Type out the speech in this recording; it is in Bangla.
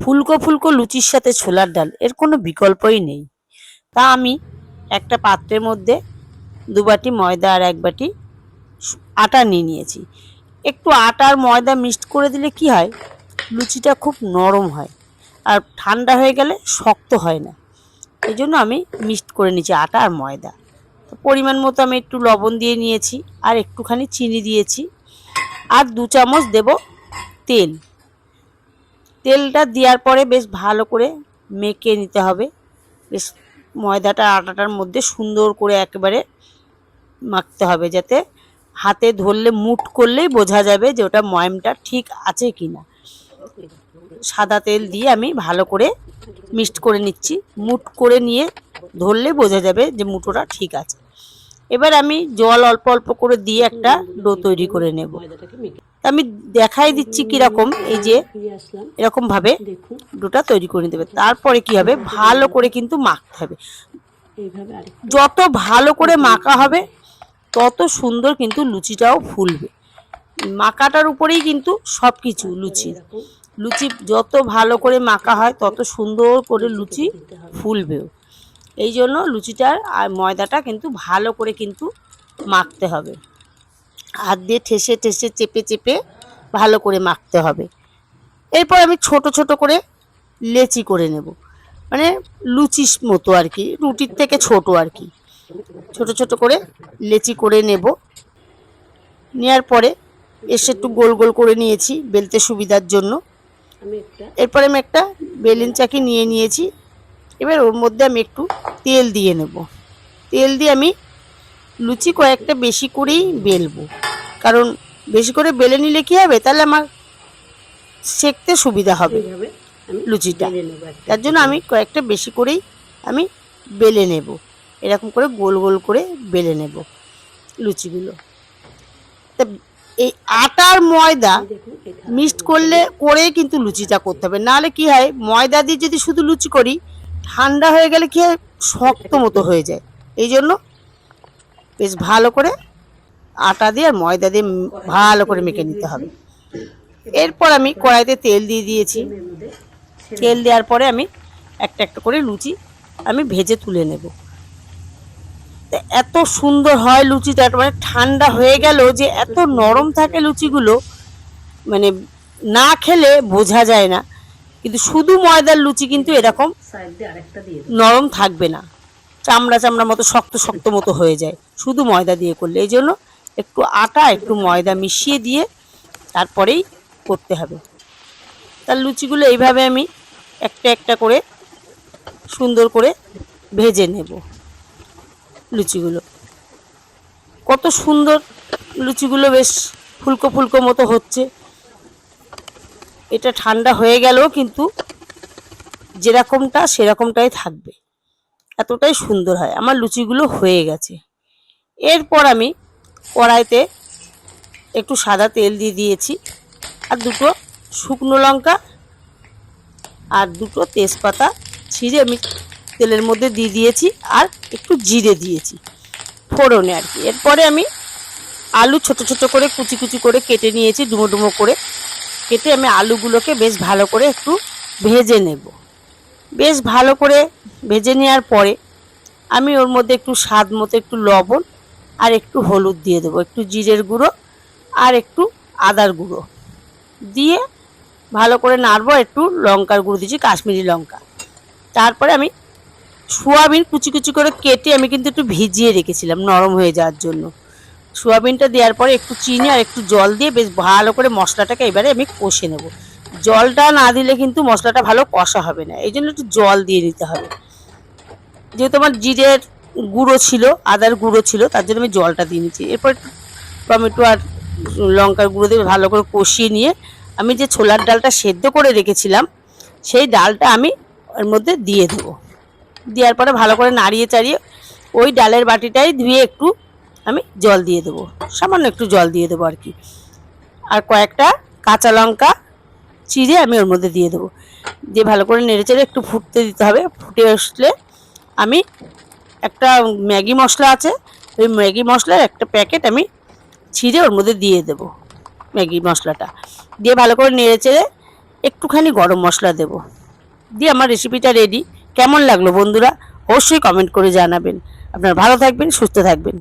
ফুলকো ফুলকো লুচির সাথে ছোলার ডাল, এর কোনো বিকল্পই নেই। তা আমি একটা পাত্রের মধ্যে দু বাটি ময়দা আর এক বাটি আটা নিয়ে নিয়েছি। একটু আটা আর ময়দা মিক্সড করে দিলে কি হয়? লুচিটা খুব নরম হয় আর ঠান্ডা হয়ে গেলে শক্ত হয় না। এই জন্য আমি মিক্সড করে নিয়েছি আটা আর ময়দা। তো পরিমাণ মতো আমি একটু লবণ দিয়ে নিয়েছি আর একটুখানি চিনি দিয়েছি। আর দু চামচ দেব তেল। তেলটা দেওয়ার পরে বেশ ভালো করে মেখে নিতে হবে। বেশ ময়দাটা আটাটার মধ্যে সুন্দর করে একেবারে মাখতে হবে যাতে হাতে ধরলে, মুট করলেই বোঝা যাবে যে ওটা ময়মটা ঠিক আছে কি না সাদা তেল দিয়ে আমি ভালো করে মিক্সড করে নিচ্ছি। মুট করে নিয়ে ধরলে বোঝা যাবে যে মুটোটা ঠিক আছে। এবার আমি জল অল্প অল্প করে দিয়ে একটা ডো তৈরি করে নেব। আমি দেখাই দিচ্ছি কীরকম এই যে ফিরে আসলাম। এরকম ভাবে দেখুন। ডোটা তৈরি করে নিতে হবে তারপরে কি হবে? ভালো করে কিন্তু মাখতে হবে। যত ভালো করে মাখা হবে তত সুন্দর কিন্তু লুচিটাও ফুলবে। মাখাটার উপরেই কিন্তু সব কিছু লুচি লুচি যত ভালো করে মাখা হয় তত সুন্দর করে লুচি ফুলবেও এই জন্য লুচিটার আর ময়দাটা কিন্তু ভালো করে কিন্তু মাখতে হবে। হাত দিয়ে ঠেসে ঠেসে চেপে চেপে ভালো করে মাখতে হবে। এরপর আমি ছোট ছোট করে লেচি করে নেব। মানে লুচির মতো আর কি রুটির থেকে ছোট আর কি। ছোট ছোট করে লেচি করে নেব। নেওয়ার পরে এসে একটু গোল গোল করে নিয়েছি বেলতে সুবিধার জন্য। এরপরে আমি একটা বেলুন চাকি নিয়ে নিয়েছি। এবার ওর মধ্যে আমি একটু তেল দিয়ে নেব। তেল দিয়ে আমি লুচি কয়েকটা বেশি করেই বেলবো। কারণ বেশি করে বেলে নিলে কি হবে? তাহলে আমার সেকতে সুবিধা হবে আমি লুচিটা। তার জন্য আমি কয়েকটা বেশি করেই আমি বেলে নেব। এরকম করে গোল গোল করে বেলে নেব লুচিগুলো। তা এই আটার ময়দা মিক্সড করলে করে কিন্তু লুচিটা করতে হবে। নাহলে কি হয়? ময়দা দিয়ে যদি শুধু লুচি করি ঠান্ডা হয়ে গেলে কি হয়? শক্ত মতো হয়ে যায়। এই জন্য বেশ ভালো করে আটা দিয়ে আর ময়দা দিয়ে ভালো করে মেখে নিতে হবে। এরপর আমি কড়াইতে তেল দিয়ে দিয়েছি। তেল দেওয়ার পরে আমি একটা একটা করে লুচি আমি ভেজে তুলে নেব। তা এত সুন্দর হয় লুচিটা মানে ঠান্ডা হয়ে গেল যে এত নরম থাকে লুচিগুলো মানে না খেলে বোঝা যায় না। কিন্তু শুধু ময়দার লুচি কিন্তু এরকম নরম থাকবে না। চামড়া চামড়া মতো শক্ত শক্ত মতো হয়ে যায়। শুধু ময়দা দিয়ে করলে। এই জন্য একটু আটা, একটু ময়দা মিশিয়ে দিয়ে তারপরেই করতে হবে। তার লুচিগুলো এইভাবে আমি একটা একটা করে সুন্দর করে ভেজে নেব লুচিগুলো। কত সুন্দর লুচিগুলো বেশ ফুলকো ফুলকো মতো হচ্ছে। এটা ঠান্ডা হয়ে গেলেও কিন্তু যেরকমটা, সেরকমটাই থাকবে। এতটাই সুন্দর হয়। আমার লুচিগুলো হয়ে গেছে। এরপর আমি কড়াইতে একটু সাদা তেল দিয়ে দিয়েছি আর দুটো শুকনো লঙ্কা আর দুটো তেজপাতা ছিঁড়ে আমি তেলের মধ্যে দিয়ে দিয়েছি আর একটু জিরে দিয়েছি ফোড়নে আর কি। এরপরে আমি আলু ছোট ছোট করে কুচি কুচি করে কেটে নিয়েছি, ডুমো ডুমো করে। কেটে আমি আলুগুলোকে বেশ ভালো করে একটু ভেজে নেব। বেশ ভালো করে ভেজে নেওয়ার পরে আমি ওর মধ্যে একটু স্বাদ মতো একটু লবণ আর একটু হলুদ দিয়ে দেবো, একটু জিরের গুঁড়ো আর একটু আদার গুঁড়ো দিয়ে ভালো করে নাড়বো একটু লঙ্কার গুঁড়ো দিয়েছি কাশ্মীরি লঙ্কা। তারপরে আমি সোয়াবিন কুচি কুচি করে কেটে আমি কিন্তু একটু ভিজিয়ে রেখেছিলাম নরম হয়ে যাওয়ার জন্য। সোয়াবিনটা দেওয়ার পরে একটু চিনি আর একটু জল দিয়ে বেশ ভালো করে মশলাটাকে এবারে আমি কষে নেব। জলটা না দিলে কিন্তু মশলাটা ভালো কষা হবে না। এই জন্য একটু জল দিয়ে নিতে হবে। যেহেতু আমার জিরের গুঁড়ো ছিল, আদার গুঁড়ো ছিল, তার জন্য আমি জলটা দিয়ে নিচ্ছি। এরপর টমেটো আর লঙ্কার গুঁড়ো দিয়ে ভালো করে কষিয়ে নিয়ে আমি যে ছোলার ডালটা সেদ্ধ করে রেখেছিলাম, সেই ডালটা আমি ওর মধ্যে দিয়ে দেবো। দেওয়ার পরে ভালো করে নাড়িয়ে চাড়িয়ে ওই ডালের বাটিটাই ধুয়ে একটু আমি জল দিয়ে দেবো। সামান্য একটু জল দিয়ে দেবো আর কি। আর কয়েকটা কাঁচা লঙ্কা চিড়ে আমি ওর মধ্যে দিয়ে দেবো। দিয়ে ভালো করে নেড়ে চেড়ে একটু ফুটতে দিতে হবে। ফুটে আসলে আমি একটা ম্যাগি মশলা আছে, ওই ম্যাগি মশলার একটা প্যাকেট আমি ছিঁড়ে ওর মধ্যে দিয়ে দেবো ম্যাগি মশলাটা। দিয়ে ভালো করে নেড়ে চেড়ে একটুখানি গরম মশলা দেব। দিয়ে আমার রেসিপিটা রেডি কেমন লাগল বন্ধুরা? অবশ্যই কমেন্ট করে জানাবেন। আপনারা ভালো থাকবেন, সুস্থ থাকবেন।